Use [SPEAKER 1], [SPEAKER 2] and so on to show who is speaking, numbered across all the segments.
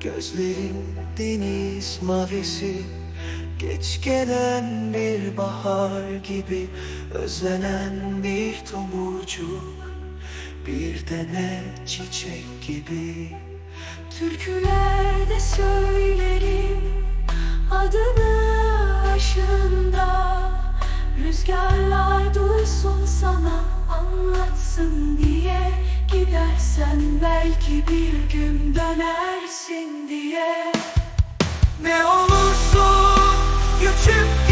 [SPEAKER 1] Gözlerin deniz mavisi. Geç gelen bir bahar gibi Özlenen bir tomurcuk. Bir tane çiçek gibi.
[SPEAKER 2] Türkülerde söylerim adını aşında Rüzgarlar duysun sana anlatsın diye Gidersen belki bir gün gelsin diye. Ne olursun güçüm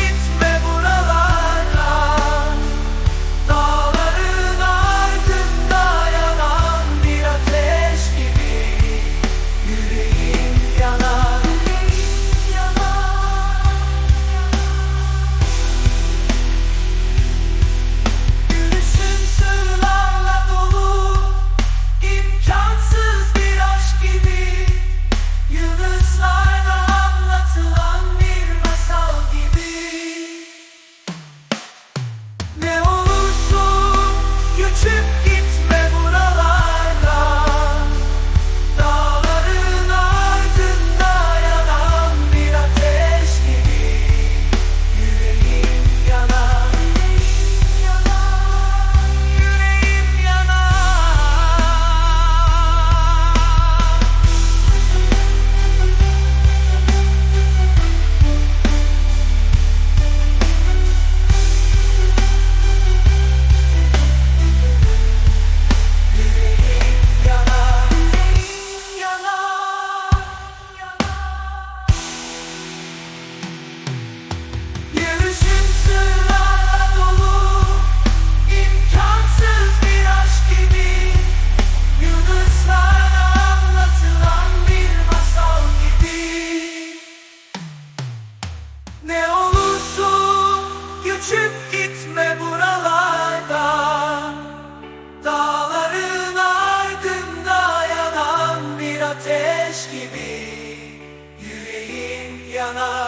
[SPEAKER 2] yana